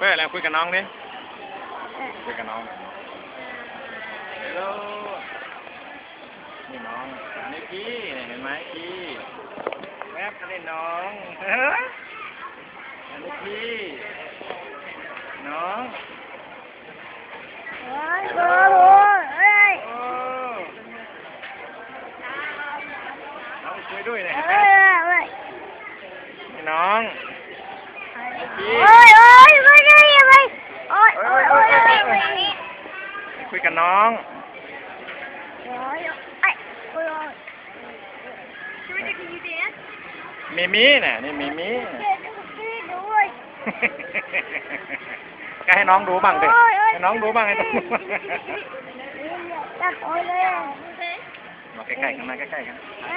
เพื่ออะไรคุยกับน้องดิคุยกับน้องฮัลโหลนี่น้องนี่กี้เนี่ยเห็นไหมกี้แวบก็ได้น้องเฮ้ยอันนี้กี้น้องโอ้ยโอ้โหเอ้ยโอ้น้องคุยด้วยเนี่ยเอ้เห็นไหมยเอ้ยนี่น้องโคุยกับน้องมีมีน่ะนี่มีมีก็ให้น้องดูบ้างดิให้น้องดูบ้างให้น้องดูมาใกล้ๆกันมาใกล้ๆกันไป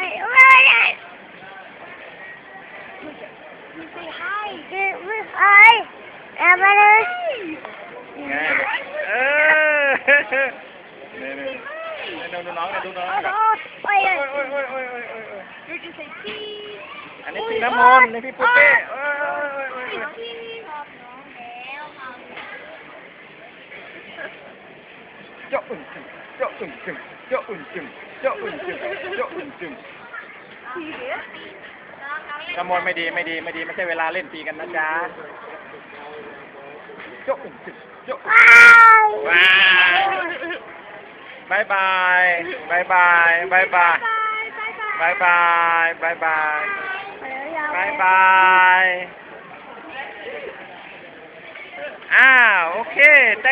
ให้ไปไปไป นี่นี่นี่ดูน้องเนี่ยดูน้องโอ้ก่อนโอ้ยโอ้ยโอ้ยโอ้ยโอ้ยโอ้ยโอ้ยโอ้ยดูจะใส่ที่อันนี้พี่น้ำมนต์นี่พี่ปุ๊กเป้โอ้ยโอ้ยโอ้ยโอ้ยโอ้ยชอบน้องแล้วค่ะเจาะอุ่นจึงเจาะอุ่นจึงเจาะอุ่นจึงเจาะอุ่นจึงเจาะอุ่นจึงน้ำมนต์ไม่ดีไม่ดีไม่ดีไม่ใช่เวลาเล่นตีกันนะจ๊ะเจาะอุ่นจึงเจาะอุ่นว้าว ว้าวบายบายบายบา